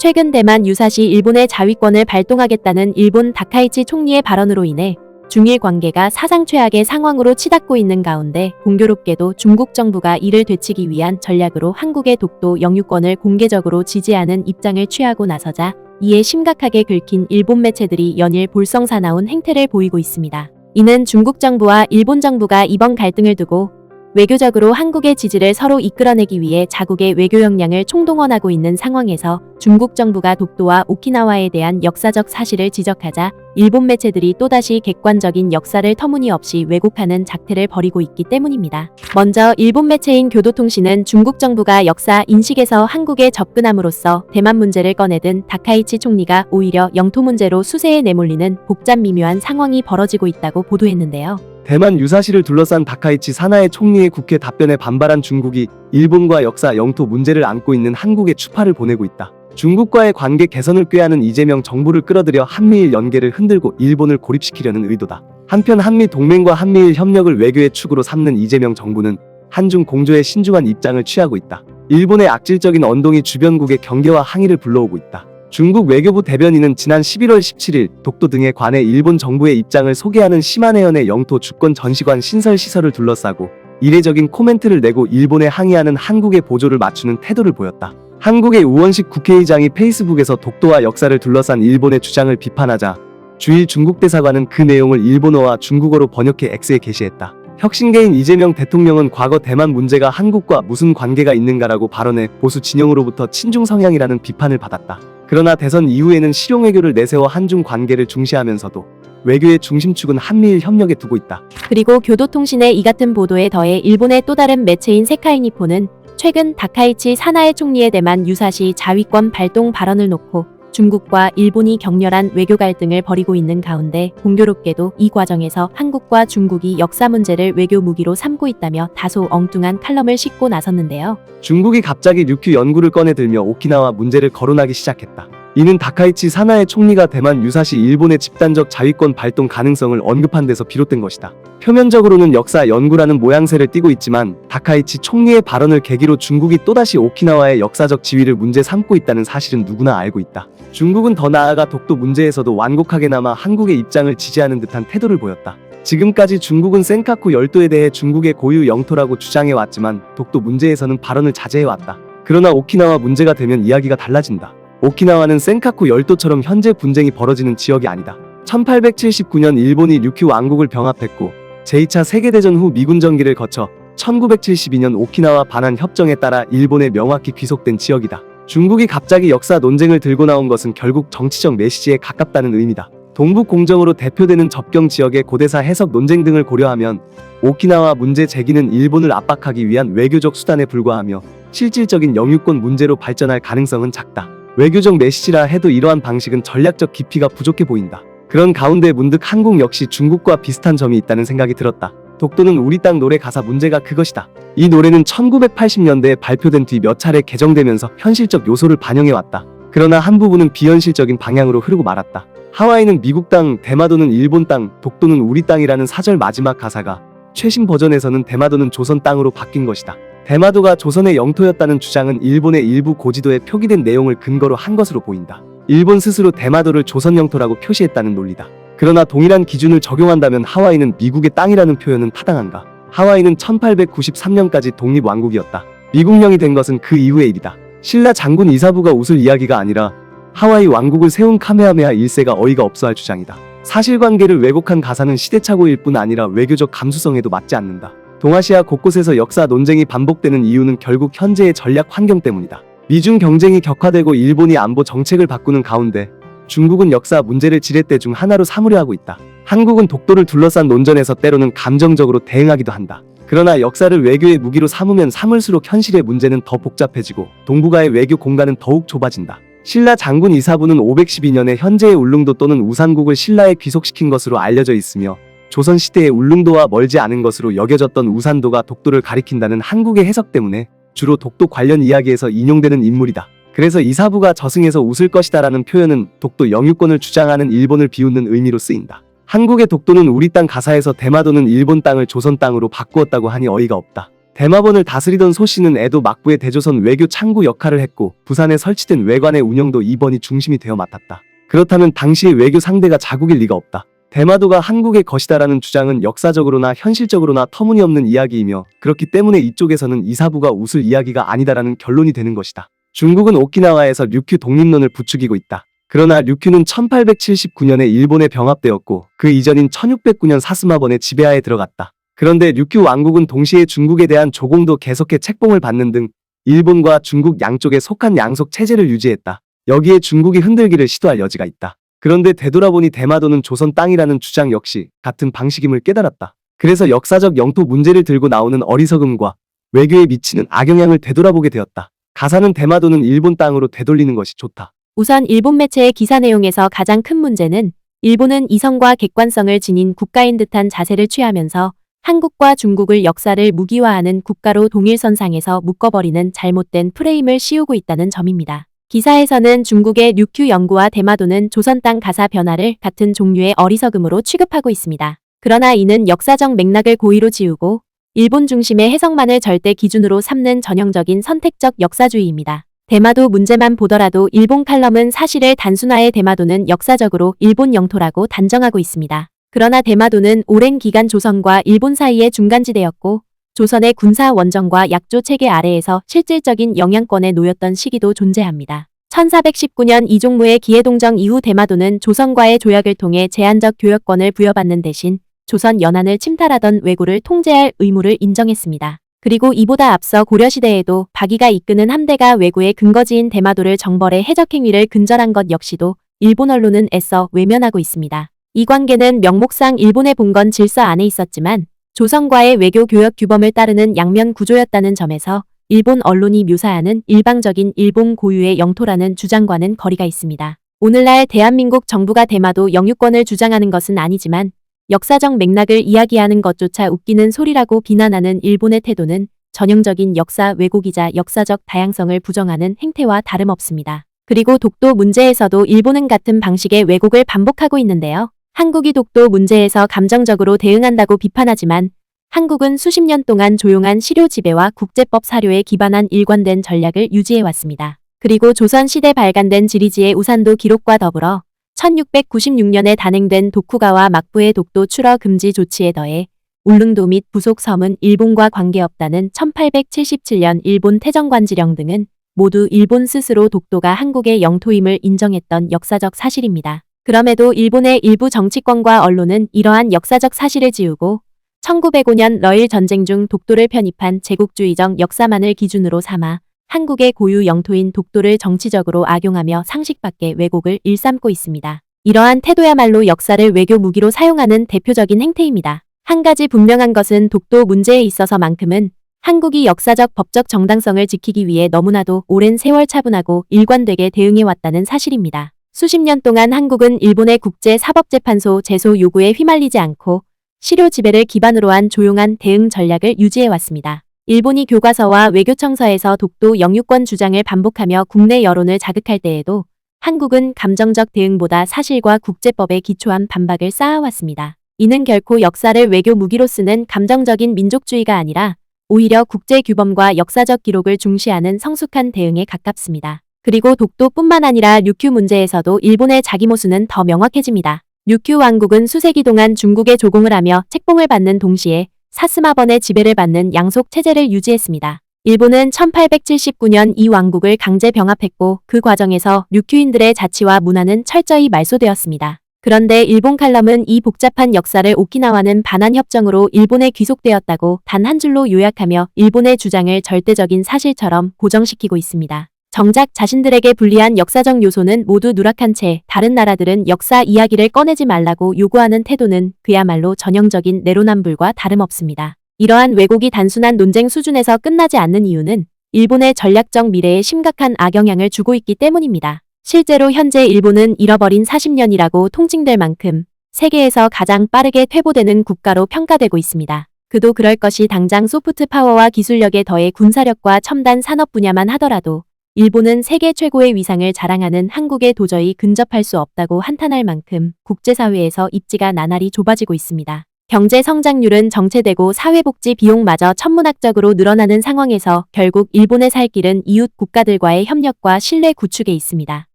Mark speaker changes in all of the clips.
Speaker 1: 최근 대만 유사시 일본의 자위권을 발동하겠다는 일본 다카이치 총리의 발언으로 인해 중일 관계가 사상 최악의 상황으로 치닫고 있는 가운데 공교롭게도 중국 정부가 이를 되치기 위한 전략으로 한국의 독도 영유권을 공개적으로 지지하는 입장을 취하고 나서자 이에 심각하게 긁힌 일본 매체들이 연일 볼성사나운 행태를 보이고 있습니다. 이는 중국 정부와 일본 정부가 이번 갈등을 두고 외교적으로 한국의 지지를 서로 이끌어내기 위해 자국의 외교 역량을 총동원하고 있는 상황에서 중국 정부가 독도와 오키나와에 대한 역사적 사실을 지적하자 일본 매체들이 또다시 객관적인 역사를 터무니없이 왜곡하는 작태를 벌이고 있기 때문입니다. 먼저 일본 매체인 교도통신은 중국 정부가 역사 인식에서 한국에 접근함으로써 대만 문제를 꺼내든 다카이치 총리가 오히려 영토 문제로 수세에 내몰리는 복잡 미묘한 상황이 벌어지고 있다고 보도했는데요.
Speaker 2: 대만 유사시를 둘러싼 다카이치 사나의 총리의 국회 답변에 반발한 중국이 일본과 역사 영토 문제를 안고 있는 한국에 추파를 보내고 있다. 중국과의 관계 개선을 꾀하는 이재명 정부를 끌어들여 한미일 연계를 흔들고 일본을 고립시키려는 의도다. 한편 한미 동맹과 한미일 협력을 외교의 축으로 삼는 이재명 정부는 한중 공조에 신중한 입장을 취하고 있다. 일본의 악질적인 언동이 주변국의 경계와 항의를 불러오고 있다. 중국 외교부 대변인은 지난 11월 17일 독도 등에 관해 일본 정부의 입장을 소개하는 시마네현의 영토 주권 전시관 신설 시설을 둘러싸고 이례적인 코멘트를 내고 일본에 항의하는 한국의 보조를 맞추는 태도를 보였다. 한국의 우원식 국회의장이 페이스북에서 독도와 역사를 둘러싼 일본의 주장을 비판하자 주일 중국 대사관은 그 내용을 일본어와 중국어로 번역해 X에 게시했다. 혁신계인 이재명 대통령은 과거 대만 문제가 한국과 무슨 관계가 있는가라고 발언해 보수 진영으로부터 친중 성향이라는 비판을 받았다. 그러나 대선 이후에는 실용 외교를 내세워 한중 관계를 중시하면서도 외교의 중심축은 한미일 협력에 두고 있다.
Speaker 1: 그리고 교도통신의 이 같은 보도에 더해 일본의 또 다른 매체인 세카이니포는 최근 다카이치 사나의 총리의 대만 유사시 자위권 발동 발언을 놓고 중국과 일본이 격렬한 외교 갈등을 벌이고 있는 가운데 공교롭게도 이 과정에서 한국과 중국이 역사 문제를 외교 무기로 삼고 있다며 다소 엉뚱한 칼럼을 싣고 나섰는데요.
Speaker 2: 중국이 갑자기 류큐 연구를 꺼내들며 오키나와 문제를 거론하기 시작했다. 이는 다카이치 사나의 총리가 대만 유사시 일본의 집단적 자위권 발동 가능성을 언급한 데서 비롯된 것이다. 표면적으로는 역사 연구라는 모양새를 띠고 있지만 다카이치 총리의 발언을 계기로 중국이 또다시 오키나와의 역사적 지위를 문제 삼고 있다는 사실은 누구나 알고 있다. 중국은 더 나아가 독도 문제에서도 완곡하게나마 한국의 입장을 지지하는 듯한 태도를 보였다. 지금까지 중국은 센카쿠 열도에 대해 중국의 고유 영토라고 주장해왔지만 독도 문제에서는 발언을 자제해왔다. 그러나 오키나와 문제가 되면 이야기가 달라진다. 오키나와는 센카쿠 열도처럼 현재 분쟁이 벌어지는 지역이 아니다. 1879년 일본이 류큐 왕국을 병합했고 제2차 세계대전 후 미군 전기를 거쳐 1972년 오키나와 반환 협정에 따라 일본에 명확히 귀속된 지역이다. 중국이 갑자기 역사 논쟁을 들고 나온 것은 결국 정치적 메시지에 가깝다는 의미다. 동북 공정으로 대표되는 접경 지역의 고대사 해석 논쟁 등을 고려하면 오키나와 문제 제기는 일본을 압박하기 위한 외교적 수단에 불과하며 실질적인 영유권 문제로 발전할 가능성은 작다. 외교적 메시지라 해도 이러한 방식은 전략적 깊이가 부족해 보인다. 그런 가운데 문득 한국 역시 중국과 비슷한 점이 있다는 생각이 들었다. 독도는 우리 땅 노래 가사 문제가 그것이다. 이 노래는 1980년대에 발표된 뒤 몇 차례 개정되면서 현실적 요소를 반영해왔다. 그러나 한 부분은 비현실적인 방향으로 흐르고 말았다. 하와이는 미국 땅, 대마도는 일본 땅, 독도는 우리 땅이라는 사절 마지막 가사가 최신 버전에서는 대마도는 조선 땅으로 바뀐 것이다. 대마도가 조선의 영토였다는 주장은 일본의 일부 고지도에 표기된 내용을 근거로 한 것으로 보인다. 일본 스스로 대마도를 조선 영토라고 표시했다는 논리다. 그러나 동일한 기준을 적용한다면 하와이는 미국의 땅이라는 표현은 타당한가? 하와이는 1893년까지 독립왕국이었다. 미국령이 된 것은 그 이후의 일이다. 신라 장군 이사부가 웃을 이야기가 아니라 하와이 왕국을 세운 카메하메하 1세가 어이가 없어 할 주장이다. 사실관계를 왜곡한 가사는 시대착오일 뿐 아니라 외교적 감수성에도 맞지 않는다. 동아시아 곳곳에서 역사 논쟁이 반복되는 이유는 결국 현재의 전략 환경 때문이다. 미중 경쟁이 격화되고 일본이 안보 정책을 바꾸는 가운데 중국은 역사 문제를 지렛대 중 하나로 삼으려 하고 있다. 한국은 독도를 둘러싼 논전에서 때로는 감정적으로 대응하기도 한다. 그러나 역사를 외교의 무기로 삼으면 삼을수록 현실의 문제는 더 복잡해지고 동북아의 외교 공간은 더욱 좁아진다. 신라 장군 이사부는 512년에 현재의 울릉도 또는 우산국을 신라에 귀속시킨 것으로 알려져 있으며 조선 시대의 울릉도와 멀지 않은 것으로 여겨졌던 우산도가 독도를 가리킨다는 한국의 해석 때문에 주로 독도 관련 이야기에서 인용되는 인물이다. 그래서 이 사부가 저승에서 웃을 것이다라는 표현은 독도 영유권을 주장하는 일본을 비웃는 의미로 쓰인다. 한국의 독도는 우리 땅 가사에서 대마도는 일본 땅을 조선 땅으로 바꾸었다고 하니 어이가 없다. 대마본을 다스리던 소씨는 에도 막부의 대조선 외교 창구 역할을 했고 부산에 설치된 외관의 운영도 이번이 중심이 되어 맡았다. 그렇다면 당시의 외교 상대가 자국일 리가 없다. 대마도가 한국의 것이다라는 주장은 역사적으로나 현실적으로나 터무니없는 이야기이며 그렇기 때문에 이쪽에서는 이 사부가 웃을 이야기가 아니다라는 결론이 되는 것이다. 중국은 오키나와에서 류큐 독립론을 부추기고 있다. 그러나 류큐는 1879년에 일본에 병합되었고 그 이전인 1609년 사스마번의 지배하에 들어갔다. 그런데 류큐 왕국은 동시에 중국에 대한 조공도 계속해 책봉을 받는 등 일본과 중국 양쪽에 속한 양속 체제를 유지했다. 여기에 중국이 흔들기를 시도할 여지가 있다. 그런데 되돌아보니 대마도는 조선 땅이라는 주장 역시 같은 방식임을 깨달았다. 그래서 역사적 영토 문제를 들고 나오는 어리석음과 외교에 미치는 악영향을 되돌아보게 되었다. 가사는 대마도는 일본 땅으로 되돌리는 것이 좋다.
Speaker 1: 우선 일본 매체의 기사 내용에서 가장 큰 문제는 일본은 이성과 객관성을 지닌 국가인 듯한 자세를 취하면서 한국과 중국을 역사를 무기화하는 국가로 동일선상에서 묶어버리는 잘못된 프레임을 씌우고 있다는 점입니다. 기사에서는 중국의 류큐 연구와 대마도는 조선 땅 가사 변화를 같은 종류의 어리석음으로 취급하고 있습니다. 그러나 이는 역사적 맥락을 고의로 지우고 일본 중심의 해석만을 절대 기준으로 삼는 전형적인 선택적 역사주의입니다. 대마도 문제만 보더라도 일본 칼럼은 사실을 단순화해 대마도는 역사적으로 일본 영토라고 단정하고 있습니다. 그러나 대마도는 오랜 기간 조선과 일본 사이의 중간지대였고 조선의 군사 원정과 약조 체계 아래에서 실질적인 영향권에 놓였던 시기도 존재합니다. 1419년 이종무의 기해동정 이후 대마도는 조선과의 조약을 통해 제한적 교역권을 부여받는 대신 조선 연안을 침탈하던 왜구를 통제할 의무를 인정했습니다. 그리고 이보다 앞서 고려시대에도 박이가 이끄는 함대가 왜구의 근거지인 대마도를 정벌해 해적행위를 근절한 것 역시도 일본 언론은 애써 외면하고 있습니다. 이 관계는 명목상 일본의 봉건 질서 안에 있었지만 조선과의 외교 교역 규범을 따르는 양면 구조였다는 점에서 일본 언론이 묘사하는 일방적인 일본 고유의 영토라는 주장과는 거리가 있습니다. 오늘날 대한민국 정부가 대마도 영유권을 주장하는 것은 아니지만 역사적 맥락을 이야기하는 것조차 웃기는 소리라고 비난하는 일본의 태도는 전형적인 역사 왜곡이자 역사적 다양성을 부정하는 행태와 다름없습니다. 그리고 독도 문제에서도 일본은 같은 방식의 왜곡을 반복하고 있는데요. 한국이 독도 문제에서 감정적으로 대응한다고 비판하지만 한국은 수십 년 동안 조용한 시료 지배와 국제법 사료에 기반한 일관된 전략을 유지해왔습니다. 그리고 조선시대 발간된 지리지의 우산도 기록과 더불어 1696년에 단행된 도쿠가와 막부의 독도 출어 금지 조치에 더해 울릉도 및 부속 섬은 일본과 관계없다는 1877년 일본 태정관지령 등은 모두 일본 스스로 독도가 한국의 영토임을 인정했던 역사적 사실입니다. 그럼에도 일본의 일부 정치권과 언론은 이러한 역사적 사실을 지우고 1905년 러일 전쟁 중 독도를 편입한 제국주의적 역사만을 기준으로 삼아 한국의 고유 영토인 독도를 정치적으로 악용하며 상식 밖의 왜곡을 일삼고 있습니다. 이러한 태도야말로 역사를 외교 무기로 사용하는 대표적인 행태입니다. 한 가지 분명한 것은 독도 문제에 있어서만큼은 한국이 역사적 법적 정당성을 지키기 위해 너무나도 오랜 세월 차분하고 일관되게 대응해왔다는 사실입니다. 수십 년 동안 한국은 일본의 국제사법재판소 제소 요구에 휘말리지 않고 시료 지배를 기반으로 한 조용한 대응 전략을 유지해왔습니다. 일본이 교과서와 외교청서에서 독도 영유권 주장을 반복하며 국내 여론을 자극할 때에도 한국은 감정적 대응보다 사실과 국제법에 기초한 반박을 쌓아왔습니다. 이는 결코 역사를 외교 무기로 쓰는 감정적인 민족주의가 아니라 오히려 국제 규범과 역사적 기록을 중시하는 성숙한 대응에 가깝습니다. 그리고 독도뿐만 아니라 류큐 문제에서도 일본의 자기 모수는 더 명확해집니다. 류큐 왕국은 수세기 동안 중국의 조공을 하며 책봉을 받는 동시에 사스마번의 지배를 받는 양속 체제를 유지했습니다. 일본은 1879년 이 왕국을 강제 병합했고 그 과정에서 류큐인들의 자치와 문화는 철저히 말소되었습니다. 그런데 일본 칼럼은 이 복잡한 역사를 오키나와는 반환 협정으로 일본에 귀속되었다고 단 한 줄로 요약하며 일본의 주장을 절대적인 사실처럼 고정시키고 있습니다. 정작 자신들에게 불리한 역사적 요소는 모두 누락한 채 다른 나라들은 역사 이야기를 꺼내지 말라고 요구하는 태도는 그야말로 전형적인 내로남불과 다름없습니다. 이러한 왜곡이 단순한 논쟁 수준에서 끝나지 않는 이유는 일본의 전략적 미래에 심각한 악영향을 주고 있기 때문입니다. 실제로 현재 일본은 잃어버린 40년이라고 통칭될 만큼 세계에서 가장 빠르게 퇴보되는 국가로 평가되고 있습니다. 그도 그럴 것이 당장 소프트 파워와 기술력에 더해 군사력과 첨단 산업 분야만 하더라도 일본은 세계 최고의 위상을 자랑하는 한국에 도저히 근접할 수 없다고 한탄할 만큼 국제사회에서 입지가 나날이 좁아지고 있습니다. 경제 성장률은 정체되고 사회복지 비용마저 천문학적으로 늘어나는 상황에서 결국 일본의 살 길은 이웃 국가들과의 협력과 신뢰 구축에 있습니다.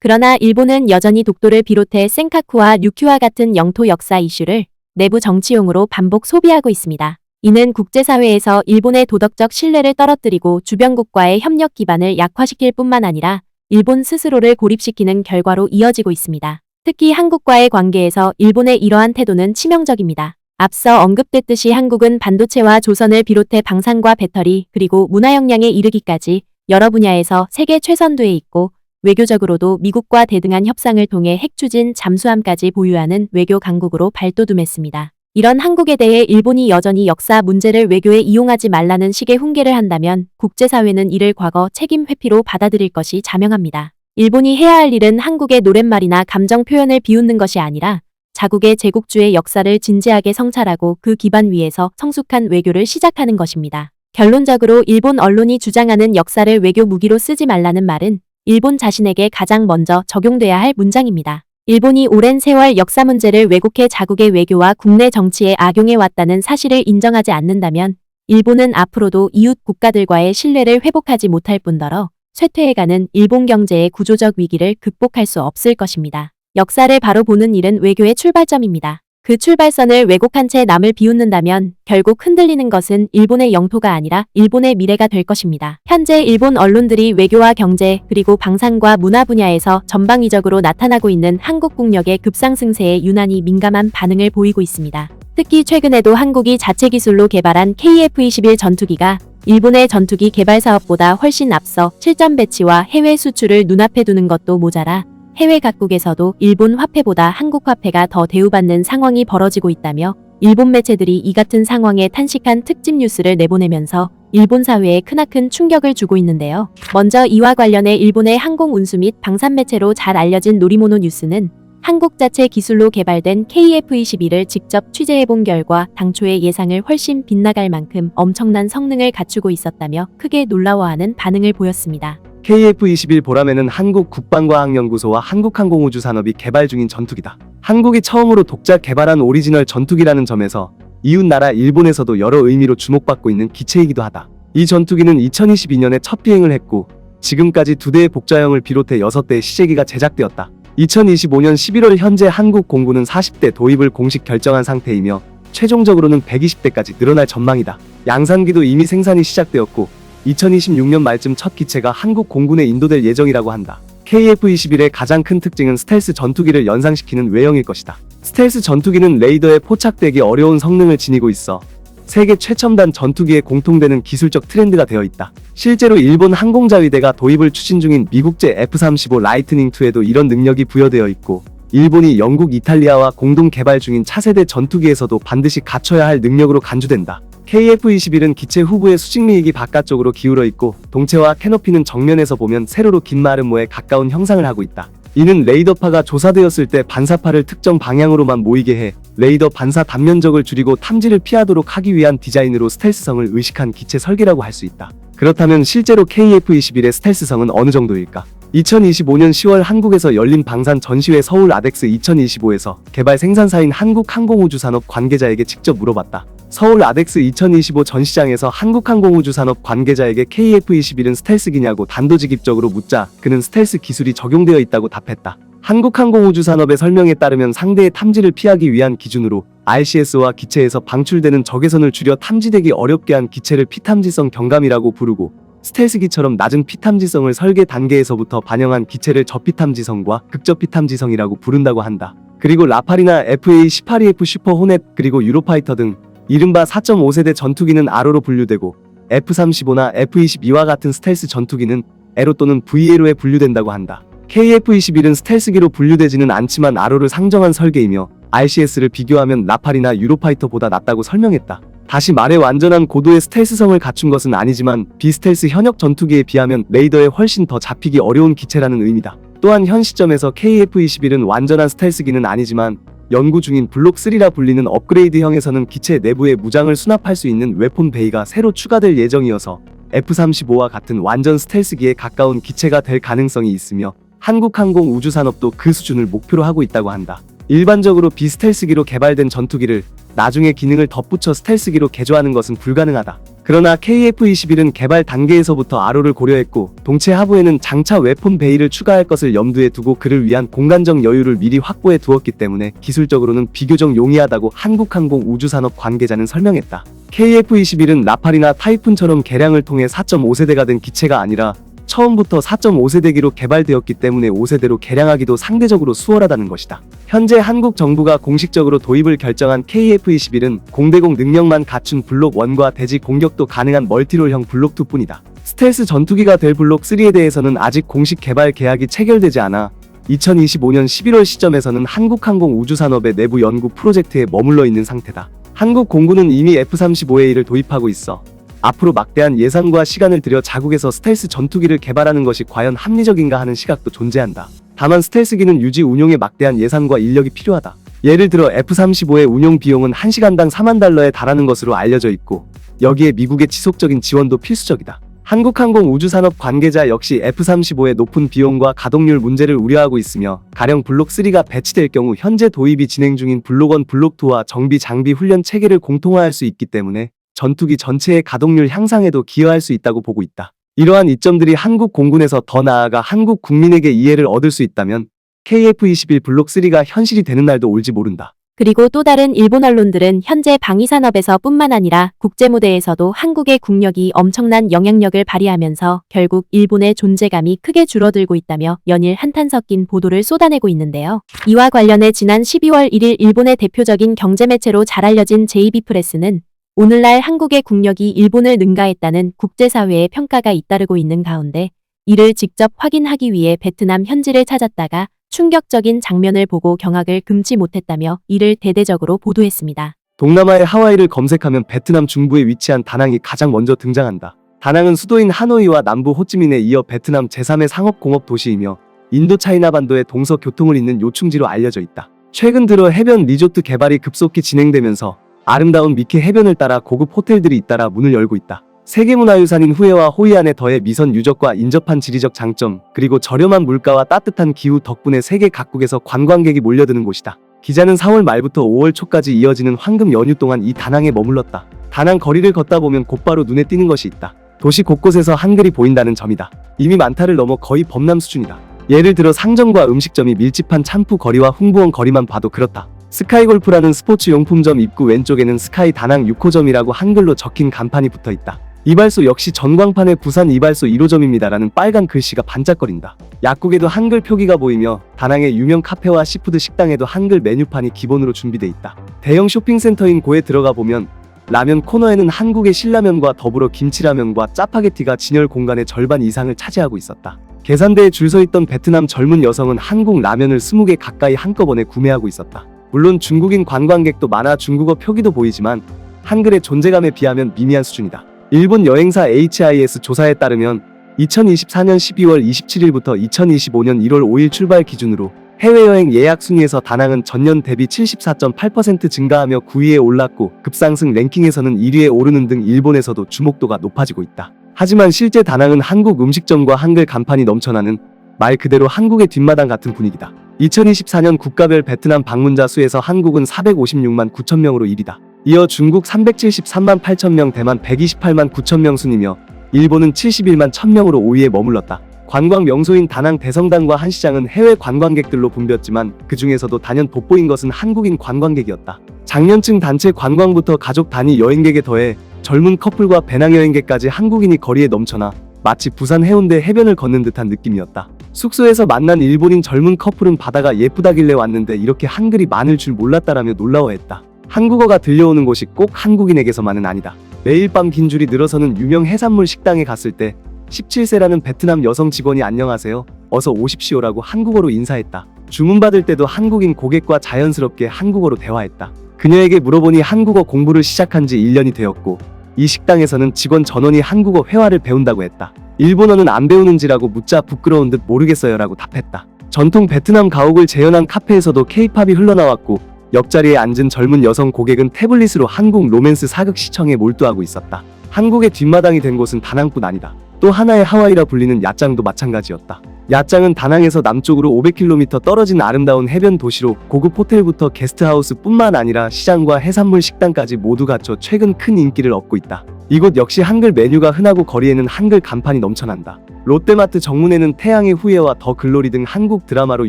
Speaker 1: 그러나 일본은 여전히 독도를 비롯해 센카쿠와 류큐와 같은 영토 역사 이슈를 내부 정치용으로 반복 소비하고 있습니다. 이는 국제사회에서 일본의 도덕적 신뢰를 떨어뜨리고 주변국과의 협력 기반을 약화시킬 뿐만 아니라 일본 스스로를 고립시키는 결과로 이어지고 있습니다. 특히 한국과의 관계에서 일본의 이러한 태도는 치명적입니다. 앞서 언급됐듯이 한국은 반도체와 조선을 비롯해 방산과 배터리 그리고 문화 역량에 이르기까지 여러 분야에서 세계 최선두에 있고 외교적으로도 미국과 대등한 협상을 통해 핵 추진 잠수함까지 보유하는 외교 강국으로 발돋움했습니다. 이런 한국에 대해 일본이 여전히 역사 문제를 외교에 이용하지 말라는 식의 훈계를 한다면 국제사회는 이를 과거 책임 회피로 받아들일 것이 자명합니다. 일본이 해야 할 일은 한국의 노랫말이나 감정 표현을 비웃는 것이 아니라 자국의 제국주의 역사를 진지하게 성찰하고 그 기반 위에서 성숙한 외교를 시작하는 것입니다. 결론적으로 일본 언론이 주장하는 역사를 외교 무기로 쓰지 말라는 말은 일본 자신에게 가장 먼저 적용돼야 할 문장입니다. 일본이 오랜 세월 역사 문제를 왜곡해 자국의 외교와 국내 정치에 악용해 왔다는 사실을 인정하지 않는다면 일본은 앞으로도 이웃 국가들과의 신뢰를 회복하지 못할 뿐더러 쇠퇴해가는 일본 경제의 구조적 위기를 극복할 수 없을 것입니다. 역사를 바로 보는 일은 외교의 출발점입니다. 그 출발선을 왜곡한 채 남을 비웃는다면 결국 흔들리는 것은 일본의 영토가 아니라 일본의 미래가 될 것입니다. 현재 일본 언론들이 외교와 경제 그리고 방산과 문화 분야에서 전방위적으로 나타나고 있는 한국 국력의 급상승세에 유난히 민감한 반응을 보이고 있습니다. 특히 최근에도 한국이 자체 기술로 개발한 KF-21 전투기가 일본의 전투기 개발 사업보다 훨씬 앞서 실전 배치와 해외 수출을 눈앞에 두는 것도 모자라 해외 각국에서도 일본 화폐보다 한국 화폐가 더 대우받는 상황이 벌어지고 있다며 일본 매체들이 이 같은 상황에 탄식한 특집 뉴스를 내보내면서 일본 사회에 크나큰 충격을 주고 있는데요. 먼저 이와 관련해 일본의 항공 운수 및 방산 매체로 잘 알려진 노리모노 뉴스는 한국 자체 기술로 개발된 KF-21을 직접 취재해본 결과 당초의 예상을 훨씬 빗나갈 만큼 엄청난 성능을 갖추고 있었다며 크게 놀라워하는 반응을 보였습니다.
Speaker 2: KF-21 보라매는 한국 국방과학연구소와 한국항공우주산업이 개발 중인 전투기다. 한국이 처음으로 독자 개발한 오리지널 전투기라는 점에서 이웃나라 일본에서도 여러 의미로 주목받고 있는 기체이기도 하다. 이 전투기는 2022년에 첫 비행을 했고 지금까지 두 대의 복자형을 비롯해 6대의 시제기가 제작되었다. 2025년 11월 현재 한국 공군은 40대 도입을 공식 결정한 상태이며 최종적으로는 120대까지 늘어날 전망이다. 양산기도 이미 생산이 시작되었고 2026년 말쯤 첫 기체가 한국 공군에 인도될 예정이라고 한다. KF-21의 가장 큰 특징은 스텔스 전투기를 연상시키는 외형일 것이다. 스텔스 전투기는 레이더에 포착되기 어려운 성능을 지니고 있어 세계 최첨단 전투기에 공통되는 기술적 트렌드가 되어 있다. 실제로 일본 항공자위대가 도입을 추진 중인 미국제 F-35 라이트닝2에도 이런 능력이 부여되어 있고 일본이 영국, 이탈리아와 공동 개발 중인 차세대 전투기에서도 반드시 갖춰야 할 능력으로 간주된다. KF-21은 기체 후부의 수직미익이 바깥쪽으로 기울어 있고 동체와 캐노피는 정면에서 보면 세로로 긴 마름모에 가까운 형상을 하고 있다. 이는 레이더파가 조사되었을 때 반사파를 특정 방향으로만 모이게 해 레이더 반사 단면적을 줄이고 탐지를 피하도록 하기 위한 디자인으로 스텔스성을 의식한 기체 설계라고 할 수 있다. 그렇다면 실제로 KF-21의 스텔스성은 어느 정도일까? 2025년 10월 한국에서 열린 방산 전시회 서울 아덱스 2025에서 개발 생산사인 한국항공우주산업 관계자에게 직접 물어봤다. 서울 아덱스 2025 전시장에서 한국항공우주산업 관계자에게 KF-21은 스텔스기냐고 단도직입적으로 묻자 그는 스텔스 기술이 적용되어 있다고 답했다. 한국항공우주산업의 설명에 따르면 상대의 탐지를 피하기 위한 기준으로 RCS와 기체에서 방출되는 적외선을 줄여 탐지되기 어렵게 한 기체를 피탐지성 경감이라고 부르고 스텔스기처럼 낮은 피탐지성을 설계 단계에서부터 반영한 기체를 저피탐지성과 극저피탐지성이라고 부른다고 한다. 그리고 라팔이나 FA-18EF 슈퍼 호넷 그리고 유로파이터 등 이른바 4.5세대 전투기는 아로로 분류되고 F-35나 F-22와 같은 스텔스 전투기는 에로 또는 VA로에 분류된다고 한다. KF-21은 스텔스기로 분류되지는 않지만 아로를 상정한 설계이며 RCS를 비교하면 라팔이나 유로파이터보다 낫다고 설명했다. 다시 말해 완전한 고도의 스텔스성을 갖춘 것은 아니지만 비스텔스 현역 전투기에 비하면 레이더에 훨씬 더 잡히기 어려운 기체라는 의미다. 또한 현 시점에서 KF-21은 완전한 스텔스기는 아니지만 연구 중인 블록3라 불리는 업그레이드형에서는 기체 내부에 무장을 수납할 수 있는 웨폰 베이가 새로 추가될 예정이어서 F-35와 같은 완전 스텔스기에 가까운 기체가 될 가능성이 있으며 한국항공 우주산업도 그 수준을 목표로 하고 있다고 한다. 일반적으로 비스텔스기로 개발된 전투기를 나중에 기능을 덧붙여 스텔스기로 개조하는 것은 불가능하다. 그러나 KF-21은 개발 단계에서부터 아로를 고려했고 동체 하부에는 장차 웨폰 베이를 추가할 것을 염두에 두고 그를 위한 공간적 여유를 미리 확보해 두었기 때문에 기술적으로는 비교적 용이하다고 한국항공 우주산업 관계자는 설명했다. KF-21은 라팔이나 타이푼처럼 개량을 통해 4.5세대가 된 기체가 아니라 처음부터 4.5세대기로 개발되었기 때문에 5세대로 개량하기도 상대적으로 수월하다는 것이다. 현재 한국 정부가 공식적으로 도입을 결정한 KF-21은 공대공 능력만 갖춘 블록 1과 대지 공격도 가능한 멀티롤형 블록 2뿐이다. 스텔스 전투기가 될 블록 3에 대해서는 아직 공식 개발 계약이 체결되지 않아 2025년 11월 시점에서는 한국항공 우주산업의 내부 연구 프로젝트에 머물러 있는 상태다. 한국 공군은 이미 F-35A를 도입하고 있어 앞으로 막대한 예산과 시간을 들여 자국에서 스텔스 전투기를 개발하는 것이 과연 합리적인가 하는 시각도 존재한다. 다만 스텔스기는 유지 운용에 막대한 예산과 인력이 필요하다. 예를 들어 F-35의 운용 비용은 1시간당 4만 달러에 달하는 것으로 알려져 있고 여기에 미국의 지속적인 지원도 필수적이다. 한국항공 우주산업 관계자 역시 F-35의 높은 비용과 가동률 문제를 우려하고 있으며 가령 블록 3가 배치될 경우 현재 도입이 진행 중인 블록 1, 블록 2와 정비 장비 훈련 체계를 공통화할 수 있기 때문에 전투기 전체의 가동률 향상에도 기여할 수 있다고 보고 있다. 이러한 이점들이 한국 공군에서 더 나아가 한국 국민에게 이해를 얻을 수 있다면 KF-21 블록 3가 현실이 되는 날도 올지 모른다.
Speaker 1: 그리고 또 다른 일본 언론들은 현재 방위산업에서 뿐만 아니라 국제무대에서도 한국의 국력이 엄청난 영향력을 발휘하면서 결국 일본의 존재감이 크게 줄어들고 있다며 연일 한탄 섞인 보도를 쏟아내고 있는데요. 이와 관련해 지난 12월 1일 일본의 대표적인 경제매체로 잘 알려진 JB프레스는 오늘날 한국의 국력이 일본을 능가했다는 국제사회의 평가가 잇따르고 있는 가운데 이를 직접 확인하기 위해 베트남 현지를 찾았다가 충격적인 장면을 보고 경악을 금치 못했다며 이를 대대적으로 보도했습니다.
Speaker 2: 동남아의 하와이를 검색하면 베트남 중부에 위치한 다낭이 가장 먼저 등장한다. 다낭은 수도인 하노이와 남부 호찌민에 이어 베트남 제3의 상업공업 도시이며 인도 차이나 반도의 동서 교통을 잇는 요충지로 알려져 있다. 최근 들어 해변 리조트 개발이 급속히 진행되면서 아름다운 미케 해변을 따라 고급 호텔들이 잇따라 문을 열고 있다. 세계문화유산인 후에와 호이안에 더해 미선 유적과 인접한 지리적 장점, 그리고 저렴한 물가와 따뜻한 기후 덕분에 세계 각국에서 관광객이 몰려드는 곳이다. 기자는 4월 말부터 5월 초까지 이어지는 황금 연휴 동안 이 다낭에 머물렀다. 다낭 거리를 걷다 보면 곧바로 눈에 띄는 것이 있다. 도시 곳곳에서 한글이 보인다는 점이다. 이미 많다를 넘어 거의 범람 수준이다. 예를 들어 상점과 음식점이 밀집한 참푸 거리와 흥부원 거리만 봐도 그렇다. 스카이골프라는 스포츠 용품점 입구 왼쪽에는 스카이 다낭 6호점이라고 한글로 적힌 간판이 붙어 있다. 이발소 역시 전광판에 부산 이발소 1호점입니다라는 빨간 글씨가 반짝거린다. 약국에도 한글 표기가 보이며 다낭의 유명 카페와 시푸드 식당에도 한글 메뉴판이 기본으로 준비돼 있다. 대형 쇼핑센터인 고에 들어가 보면 라면 코너에는 한국의 신라면과 더불어 김치라면과 짜파게티가 진열 공간의 절반 이상을 차지하고 있었다. 계산대에 줄 서 있던 베트남 젊은 여성은 한국 라면을 20개 가까이 한꺼번에 구매하고 있었다. 물론 중국인 관광객도 많아 중국어 표기도 보이지만 한글의 존재감에 비하면 미미한 수준이다. 일본 여행사 HIS 조사에 따르면 2024년 12월 27일부터 2025년 1월 5일 출발 기준으로 해외여행 예약 순위에서 다낭은 전년 대비 74.8% 증가하며 9위에 올랐고 급상승 랭킹에서는 1위에 오르는 등 일본에서도 주목도가 높아지고 있다. 하지만 실제 다낭은 한국 음식점과 한글 간판이 넘쳐나는 말 그대로 한국의 뒷마당 같은 분위기다. 2024년 국가별 베트남 방문자 수에서 한국은 456만 9천 명으로 1위다. 이어 중국 373만 8천 명, 대만 128만 9천 명 순이며 일본은 71만 1000명으로 5위에 머물렀다. 관광 명소인 다낭 대성당과 한시장은 해외 관광객들로 붐볐지만 그 중에서도 단연 돋보인 것은 한국인 관광객이었다. 장년층 단체 관광부터 가족 단위 여행객에 더해 젊은 커플과 배낭여행객까지 한국인이 거리에 넘쳐나 마치 부산 해운대 해변을 걷는 듯한 느낌이었다. 숙소에서 만난 일본인 젊은 커플은 바다가 예쁘다길래 왔는데 이렇게 한글이 많을 줄 몰랐다라며 놀라워했다. 한국어가 들려오는 곳이 꼭 한국인에게서만은 아니다. 매일 밤 긴 줄이 늘어서는 유명 해산물 식당에 갔을 때 17세라는 베트남 여성 직원이 안녕하세요. 어서 오십시오라고 한국어로 인사했다. 주문받을 때도 한국인 고객과 자연스럽게 한국어로 대화했다. 그녀에게 물어보니 한국어 공부를 시작한 지 1년이 되었고 이 식당에서는 직원 전원이 한국어 회화를 배운다고 했다. 일본어는 안 배우는지라고 묻자 부끄러운 듯 모르겠어요라고 답했다. 전통 베트남 가옥을 재현한 카페에서도 케이팝이 흘러나왔고 옆자리에 앉은 젊은 여성 고객은 태블릿으로 한국 로맨스 사극 시청에 몰두하고 있었다. 한국의 뒷마당이 된 곳은 다낭뿐 아니다. 또 하나의 하와이라 불리는 야짱도 마찬가지였다. 야짱은 다낭에서 남쪽으로 500km 떨어진 아름다운 해변 도시로 고급 호텔부터 게스트하우스뿐만 아니라 시장과 해산물 식당까지 모두 갖춰 최근 큰 인기를 얻고 있다. 이곳 역시 한글 메뉴가 흔하고 거리에는 한글 간판이 넘쳐난다. 롯데마트 정문에는 태양의 후예와 더 글로리 등 한국 드라마로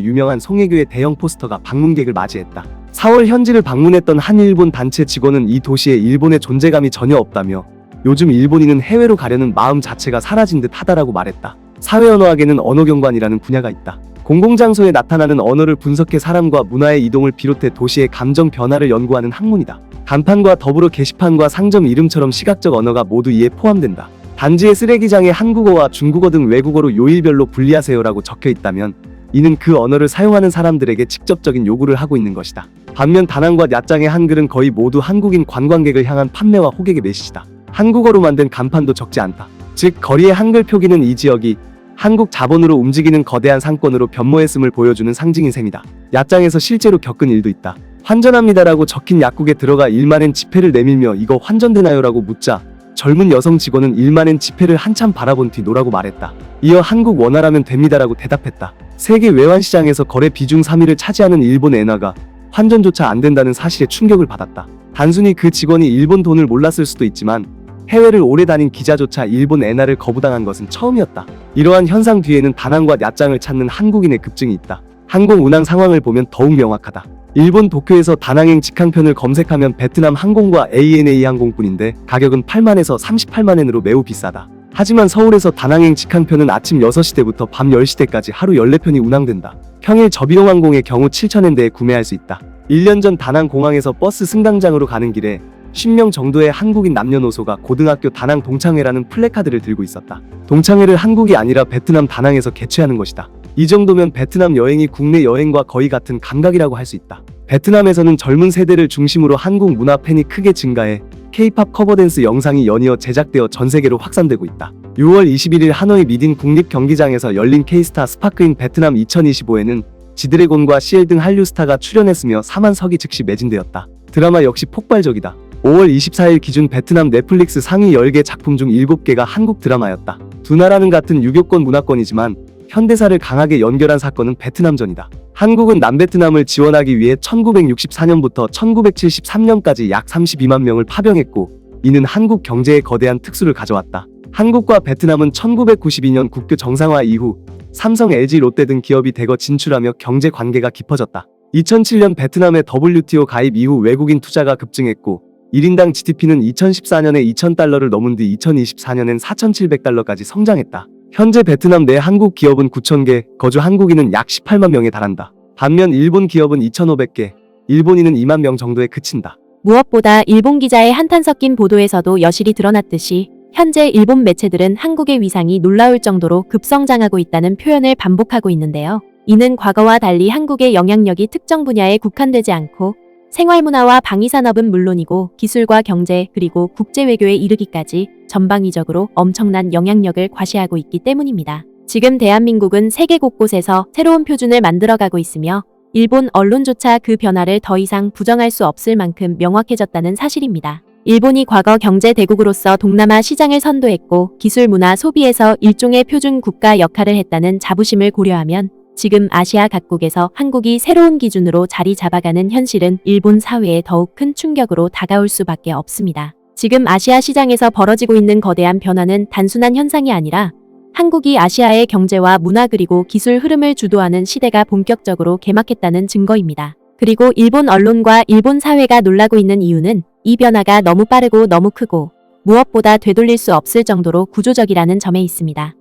Speaker 2: 유명한 송혜교의 대형 포스터가 방문객을 맞이했다. 4월 현지를 방문했던 한 일본 단체 직원은 이 도시에 일본의 존재감이 전혀 없다며 요즘 일본인은 해외로 가려는 마음 자체가 사라진 듯 하다라고 말했다. 사회 언어학에는 언어경관이라는 분야가 있다. 공공장소에 나타나는 언어를 분석해 사람과 문화의 이동을 비롯해 도시의 감정 변화를 연구하는 학문이다. 간판과 더불어 게시판과 상점 이름처럼 시각적 언어가 모두 이에 포함된다. 단지의 쓰레기장에 한국어와 중국어 등 외국어로 요일별로 분리하세요라고 적혀 있다면 이는 그 언어를 사용하는 사람들에게 직접적인 요구를 하고 있는 것이다. 반면 다낭과 야짱의 한글은 거의 모두 한국인 관광객을 향한 판매와 호객의 메시지다. 한국어로 만든 간판도 적지 않다. 즉 거리의 한글 표기는 이 지역이 한국 자본으로 움직이는 거대한 상권으로 변모했음을 보여주는 상징인 셈이다. 야짱에서 실제로 겪은 일도 있다. 환전합니다라고 적힌 약국에 들어가 일만엔 지폐를 내밀며 이거 환전되나요라고 묻자 젊은 여성 직원은 일만엔 지폐를 한참 바라본 뒤 노라고 말했다. 이어 한국 원화라면 됩니다라고 대답했다. 세계 외환시장에서 거래 비중 3위를 차지하는 일본 엔화가 환전조차 안 된다는 사실에 충격을 받았다. 단순히 그 직원이 일본 돈을 몰랐을 수도 있지만 해외를 오래 다닌 기자조차 일본 엔화를 거부당한 것은 처음이었다. 이러한 현상 뒤에는 다낭과 야짱을 찾는 한국인의 급증이 있다. 항공 운항 상황을 보면 더욱 명확하다. 일본 도쿄에서 다낭행 직항편을 검색하면 베트남 항공과 ANA 항공뿐인데 가격은 8만에서 38만엔으로 매우 비싸다. 하지만 서울에서 다낭행 직항편은 아침 6시대부터 밤 10시대까지 하루 14편이 운항된다. 평일 저비용 항공의 경우 7천엔대에 구매할 수 있다. 1년 전 다낭 공항에서 버스 승강장으로 가는 길에 10명 정도의 한국인 남녀노소가 고등학교 다낭 동창회라는 플래카드를 들고 있었다. 동창회를 한국이 아니라 베트남 다낭에서 개최하는 것이다. 이 정도면 베트남 여행이 국내 여행과 거의 같은 감각이라고 할 수 있다. 베트남에서는 젊은 세대를 중심으로 한국 문화 팬이 크게 증가해 K-팝 커버댄스 영상이 연이어 제작되어 전 세계로 확산되고 있다. 6월 21일 하노이 미딘 국립 경기장에서 열린 K-스타 스파크인 베트남 2025에는 지드래곤과 CL 등 한류 스타가 출연했으며 4만 석이 즉시 매진되었다. 드라마 역시 폭발적이다. 5월 24일 기준 베트남 넷플릭스 상위 10개 작품 중 7개가 한국 드라마였다. 두 나라는 같은 유교권 문화권이지만 현대사를 강하게 연결한 사건은 베트남전이다. 한국은 남베트남을 지원하기 위해 1964년부터 1973년까지 약 32만 명을 파병했고 이는 한국 경제에 거대한 특수를 가져왔다. 한국과 베트남은 1992년 국교 정상화 이후 삼성, LG, 롯데 등 기업이 대거 진출하며 경제 관계가 깊어졌다. 2007년 베트남의 WTO 가입 이후 외국인 투자가 급증했고 1인당 GDP는 2014년에 2,000달러를 넘은 뒤 2024년엔 4,700달러까지 성장했다. 현재 베트남 내 한국 기업은 9,000개, 거주 한국인은 약 18만 명에 달한다. 반면 일본 기업은 2,500개, 일본인은 2만 명 정도에 그친다.
Speaker 1: 무엇보다 일본 기자의 한탄 섞인 보도에서도 여실히 드러났듯이 현재 일본 매체들은 한국의 위상이 놀라울 정도로 급성장하고 있다는 표현을 반복하고 있는데요. 이는 과거와 달리 한국의 영향력이 특정 분야에 국한되지 않고 생활문화와 방위산업은 물론이고 기술과 경제 그리고 국제외교에 이르기까지 전방위적으로 엄청난 영향력을 과시하고 있기 때문입니다. 지금 대한민국은 세계 곳곳에서 새로운 표준을 만들어가고 있으며 일본 언론조차 그 변화를 더 이상 부정할 수 없을 만큼 명확해졌다는 사실입니다. 일본이 과거 경제 대국으로서 동남아 시장을 선도했고 기술 문화 소비에서 일종의 표준 국가 역할을 했다는 자부심을 고려하면 지금 아시아 각국에서 한국이 새로운 기준으로 자리 잡아가는 현실은 일본 사회에 더욱 큰 충격으로 다가올 수밖에 없습니다. 지금 아시아 시장에서 벌어지고 있는 거대한 변화는 단순한 현상이 아니라 한국이 아시아의 경제와 문화 그리고 기술 흐름을 주도하는 시대가 본격적으로 개막했다는 증거입니다. 그리고 일본 언론과 일본 사회가 놀라고 있는 이유는 이 변화가 너무 빠르고 너무 크고 무엇보다 되돌릴 수 없을 정도로 구조적이라는 점에 있습니다.